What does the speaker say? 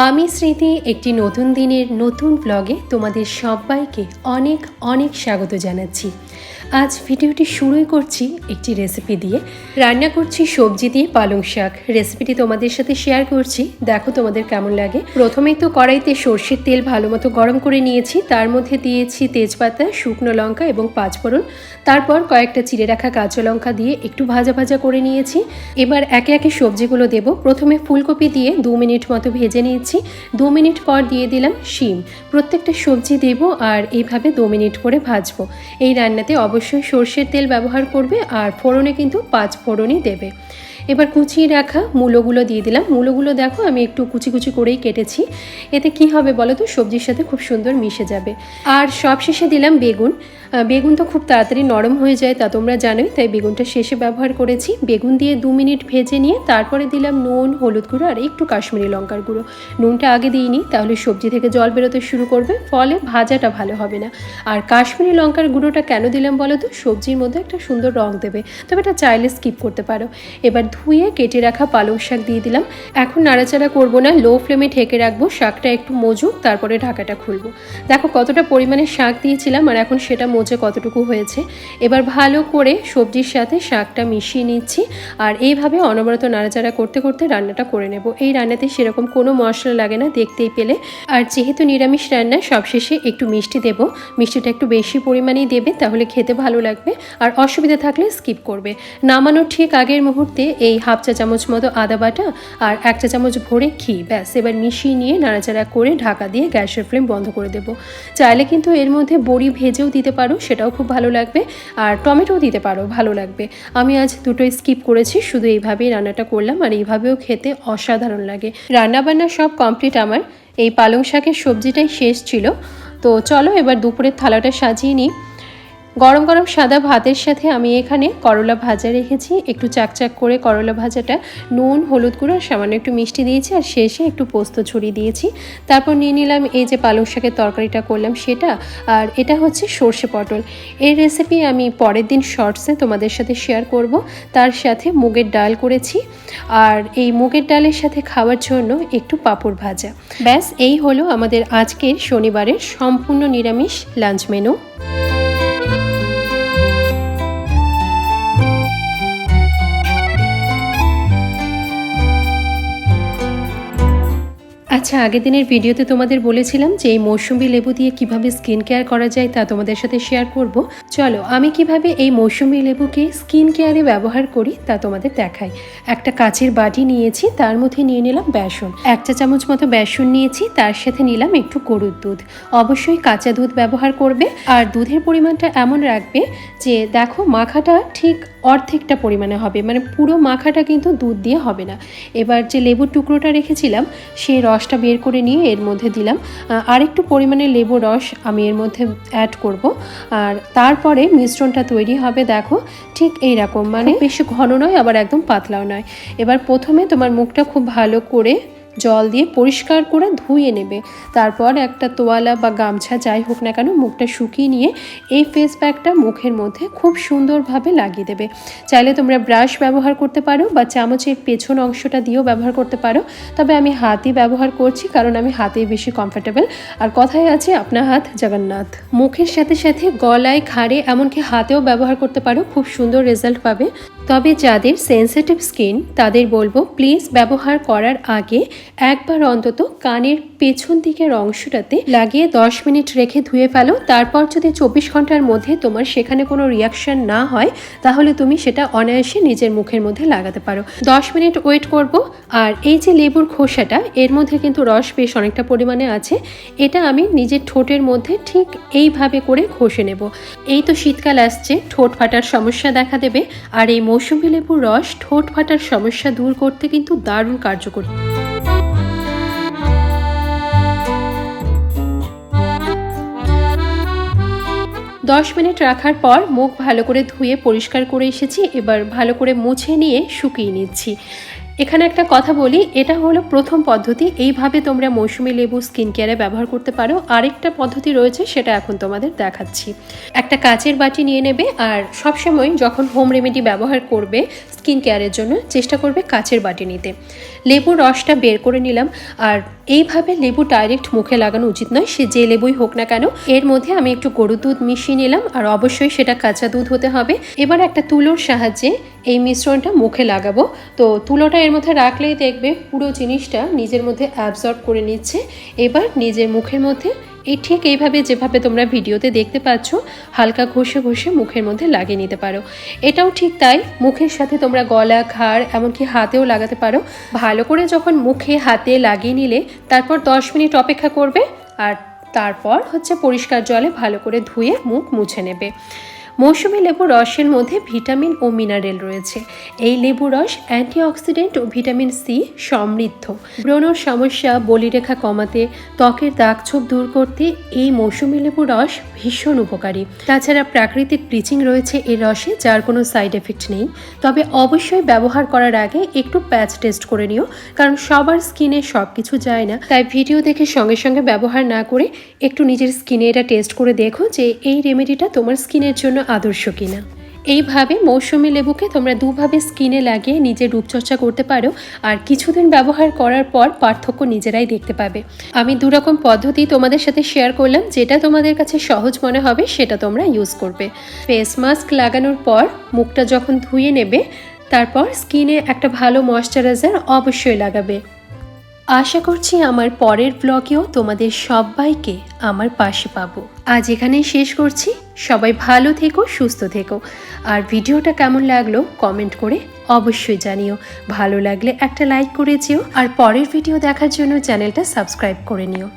আমি স্মৃতি একটি নতুন দিনের নতুন ব্লগে তোমাদের সবাইকে অনেক অনেক স্বাগত জানাচ্ছি। আজ ভিডিওটি শুরুই করছি একটি রেসিপি দিয়ে। রান্না করছি সবজি দিয়ে পালং শাক। রেসিপিটি তোমাদের সাথে শেয়ার করছি। দেখো তোমাদের কেমন লাগে। প্রথমেই তো কড়াইতে সর্ষের তেল ভালো মতো গরম করে নিয়েছি। তার মধ্যে দিয়েছি তেজপাতা, শুকনো লঙ্কা এবং পাঁচফোড়ন তারপর কয়েকটা চিড়ে রাখা কাঁচা লঙ্কা দিয়ে একটু ভাজা ভাজা করে নিয়েছি। এবার একে একে সবজিগুলো দেব। প্রথমে ফুলকপি দিয়ে দু মিনিট মতো ভেজে নিয়েছি। দু মিনিট পর দিয়ে দিলাম শিম। প্রত্যেকটা সবজি দেব আর এইভাবে দু মিনিট করে ভাজবো। এই রান্নাতে অবশ্যই সর্ষের তেল ব্যবহার করবে আর ফোড়নে কিন্তু পাঁচ ফোড়নই দেবে। এবার কুচিয়ে রাখা মূলোগুলো দিয়ে দিলাম। মূলোগুলো দেখো, আমি একটু কুচি কুচি করেই কেটেছি। এতে কি হবে বলো তো? সবজির সাথে খুব সুন্দর মিশে যাবে। আর সব শেষে দিলাম বেগুন। বেগুন তো খুব তাড়াতাড়ি নরম হয়ে যায়, তা তোমরা জানোই, তাই বেগুনটা শেষে ব্যবহার করেছি। বেগুন দিয়ে দু মিনিট ভেজে নিয়ে, তারপরে দিলাম নুন, হলুদ গুঁড়ো আর একটু কাশ্মীরি লঙ্কার গুঁড়ো। নুনটা আগে দিইনি, তাহলে সবজি থেকে জল বেরোতে শুরু করবে, ফলে ভাজাটা ভালো হবে না। আর কাশ্মীরি লঙ্কার গুঁড়োটা কেন দিলাম বলো তো? সবজির মধ্যে একটা সুন্দর রং দেবে, তবে এটা চাইলে স্কিপ করতে পারো। এবার ধুয়ে কেটে রাখা পালং শাক দিয়ে দিলাম। এখন নাড়াচাড়া করব না, লো ফ্লেমে ঢেকে রাখব, শাকটা একটু মজুক তারপরে ঢাকাটা খুলবো। দেখো কতটা পরিমাণে শাক দিয়েছিলাম আর এখন সেটা মজে কতটুকু হয়েছে। এবার ভালো করে সবজির সাথে শাকটা মিশিয়ে নিচ্ছি আর এইভাবে অনবরত নাড়াচাড়া করতে করতে রান্নাটা করে নেব। এই রান্নাতে সেরকম কোনো মশলা লাগে না দেখতেই পেলে। আর যেহেতু নিরামিষ রান্না, সবশেষে একটু মিষ্টি দেব। মিষ্টিটা একটু বেশি পরিমাণেই দেবে, তাহলে খেতে ভালো লাগবে। আর অসুবিধা থাকলে স্কিপ করবে। নামানোর ঠিক আগের মুহূর্তে এই হাফ চা চামচ মতো আদা বাটা আর এক চা চামচ ভরে ঘি। ব্যাস, এবার মিশিয়ে নিয়ে নাড়াচাড়া করে ঢাকা দিয়ে গ্যাসের ফ্লেম বন্ধ করে দেব। চাইলে কিন্তু এর মধ্যে বড়ি ভেজেও দিতে পারো, সেটাও খুব ভালো লাগবে। আর টমেটোও দিতে পারো, ভালো লাগবে। আমি আজ দুটোই স্কিপ করেছি, শুধু এইভাবেই রান্নাটা করলাম আর এইভাবেও খেতে অসাধারণ লাগে। রান্নাবান্না সব কমপ্লিট আমার। এই পালং শাকের সবজিটাই শেষ ছিল। তো চলো এবার দুপুরের থালাটা সাজিয়ে নিই। গরম গরম সাদা ভাতের সাথে আমি এখানে করলা ভাজা রেখেছি। একটু চাকচাক করে করলা ভাজাটা, নুন, হলুদ গুঁড়ো, সামান্য একটু মিষ্টি দিয়েছি আর শেষে একটু পোস্ত ছড়িয়ে দিয়েছি। তারপর নিয়ে নিলাম এই যে পালং শাকের তরকারিটা করলাম সেটা, আর এটা হচ্ছে সর্ষে পটল। এই রেসিপি আমি পরের দিন শর্টসে তোমাদের সাথে শেয়ার করব। তার সাথে মুগের ডাল করেছি, আর এই মুগের ডালের সাথে খাওয়ার জন্য একটু পাঁপড় ভাজা। ব্যাস, এই হলো আমাদের আজকের শনিবারের সম্পূর্ণ নিরামিষ লাঞ্চ মেনু আচ্ছা আগের দিনের ভিডিওতে তোমাদের বলেছিলাম যে এই মৌসুমি লেবু দিয়ে কীভাবে স্কিন কেয়ার করা যায় তা তোমাদের সাথে শেয়ার করব। চলো, আমি কীভাবে এই মৌসুমি লেবুকে স্কিন কেয়ারে ব্যবহার করি তা তোমাদের দেখাই। একটা কাচের বাটি নিয়েছি, তার মধ্যে নিয়ে নিলাম বেসন। এক চা চামচ মতো বেসন নিয়েছি, তার সাথে নিলাম একটু গরুর দুধ। অবশ্যই কাঁচা দুধ ব্যবহার করবে, আর দুধের পরিমাণটা এমন রাখবে যে, দেখো, মাখাটা ঠিক অর্ধেকটা পরিমাণে হবে। মানে পুরো মাখাটা কিন্তু দুধ দিয়ে হবে না। এবার যে লেবুর টুকরোটা রেখেছিলাম, সেই রসটা বের করে নিয়ে এর মধ্যে দিলাম। আরেকটু পরিমাণে লেবু রস আমি এর মধ্যে অ্যাড করব। আর তারপরে মিশ্রণটা তৈরি হবে, দেখো, ঠিক এই রকম মানে বেশি ঘন নয়, আবার একদম পাতলাও নয়। এবার প্রথমে তোমার মুখটা খুব ভালো করে জল দিয়ে পরিষ্কার করে ধুয়ে নেবে। তারপর একটা তোয়ালা বা গামছা যাই হোক না কেন মুখটা শুকিয়ে নিয়ে এই ফেস প্যাকটা মুখের মধ্যে খুব সুন্দরভাবে লাগিয়ে দেবে। চাইলে তোমরা ব্রাশ ব্যবহার করতে পারো বা চামচের পেছন অংশটা দিয়েও ব্যবহার করতে পারো। তবে আমি হাতই ব্যবহার করছি কারণ আমি হাতেই বেশি কমফোর্টেবল আর কথায় আছে আপনার হাত জগন্নাথ। মুখের সাথে সাথে গলায় ঘাড়ে এমনকি হাতেও ব্যবহার করতে পারো, খুব সুন্দর রেজাল্ট পাবে। তবে যাদের সেন্সিটিভ স্কিন তাদের বলব প্লিজ ব্যবহার করার আগে একবার অন্তত কানের পেছন দিকের অংশটাতে লাগিয়ে দশ মিনিট রেখে ধুয়ে ফেলো। তারপর যদি চব্বিশ ঘণ্টার মধ্যে তোমার সেখানে কোনো রিয়াকশন না হয়, তাহলে তুমি সেটা অনায়াসে নিজের মুখের মধ্যে লাগাতে পারো। দশ মিনিট ওয়েট করব। আর এই যে লেবুর খোসাটা, এর মধ্যে কিন্তু রস বেশ অনেকটা পরিমাণে আছে। এটা আমি নিজের ঠোঁটের মধ্যে ঠিক এইভাবে করে ঘষে নেব। এই তো শীতকাল আসছে, ঠোঁট ফাটার সমস্যা দেখা দেবে। আর এই মৌসুমি লেবুর রস ঠোঁট ফাটার সমস্যা দূর করতে কিন্তু দারুণ কার্যকরী। দশ মিনিট রাখার পর মুখ ভালো করে ধুয়ে পরিষ্কার করে এসেছি, এবার ভালো করে মুছে নিয়ে শুকিয়ে নিচ্ছি। এখানে একটা কথা বলি, এটা হলো প্রথম পদ্ধতি, এইভাবে তোমরা মৌসুমি লেবু স্কিন কেয়ারে ব্যবহার করতে পারো। আরেকটা পদ্ধতি রয়েছে, সেটা এখন তোমাদের দেখাচ্ছি। একটা কাচের বাটি নিয়ে নেবে, আর সবসময় যখন হোম রেমেডি ব্যবহার করবে স্কিন কেয়ারের জন্য চেষ্টা করবে কাচের বাটি নিতে। লেবুর রসটা বের করে নিলাম। আর এইভাবে লেবু ডাইরেক্ট মুখে লাগানো উচিত নয়, সে যে লেবুই হোক না কেন। এর মধ্যে আমি একটু গরুর দুধ মিশিয়ে নিলাম আর অবশ্যই সেটা কাঁচা দুধ হতে হবে। এবার একটা তুলোর সাহায্যে এই মিশ্রণটা মুখে লাগাবো। তো তুলোটা এর মধ্যে রাখলেই দেখবে পুরো জিনিসটা নিজের মধ্যে অ্যাবজর্ব করে নিচ্ছে। এবার নিজের মুখের মধ্যে এই ঠিক এইভাবে যেভাবে তোমরা ভিডিওতে দেখতে পাচ্ছ, হালকা ঘষে ঘষে মুখের মধ্যে লাগিয়ে নিতে পারো। এটাও ঠিক তাই, মুখের সাথে তোমরা গলা, ঘাড়, এমনকি হাতেও লাগাতে পারো। ভালো করে যখন মুখে, হাতে লাগিয়ে নিলে, তারপর দশ মিনিট অপেক্ষা করবে, আর তারপর হচ্ছে পরিষ্কার জলে ভালো করে ধুয়ে মুখ মুছে নেবে। মৌসুমি লেবু রসের মধ্যে ভিটামিন ও মিনারেল রয়েছে। এই লেবু রস অ্যান্টিঅক্সিডেন্ট ও ভিটামিন সি সমৃদ্ধ। ব্রণর সমস্যা, বলিরেখা কমাতে, ত্বকের দাগছোপ দূর করতে এই মৌসুমি লেবু রস ভীষণ উপকারী। তাছাড়া প্রাকৃতিক ব্লিচিং রয়েছে এই রসে, যার কোনো সাইড এফেক্ট নেই। তবে অবশ্যই ব্যবহার করার আগে একটু প্যাচ টেস্ট করে নিও, কারণ সবার স্কিনে সব কিছু যায় না। তাই ভিডিও দেখে সঙ্গে সঙ্গে ব্যবহার না করে একটু নিজের স্কিনে এটা টেস্ট করে দেখো যে এই রেমেডিটা তোমার স্কিনের জন্য আদর্শ কিনা? এইভাবে মৌসুমি লেবুকে তোমরা দুভাবে স্কিনে লাগিয়ে নিজের রূপচর্চা করতে পারো আর কিছুদিন ব্যবহার করার পর পার্থক্য নিজেরাই দেখতে পাবে। আমি দুরকম পদ্ধতি তোমাদের সাথে শেয়ার করলাম, যেটা তোমাদের কাছে সহজ মনে হবে, সেটা তোমরা ইউজ করবে। ফেস মাস্ক লাগানোর পর মুখটা যখন ধুয়ে নেবে, তারপর স্কিনে একটা ভালো ময়শ্চারাইজার অবশ্যই লাগাবে। আশা করছি আমার পরের ব্লগেও তোমাদের সবাইকে আমার পাশে পাবো। আজ এখানেই শেষ করছি। সবাই ভালো থেকো, সুস্থ থেকো। আর ভিডিওটা কেমন লাগল কমেন্ট করে অবশ্যই জানিও। ভালো লাগলে একটা লাইক করে যেও। আর পরের ভিডিও দেখার জন্য চ্যানেলটা সাবস্ক্রাইব করে নিও।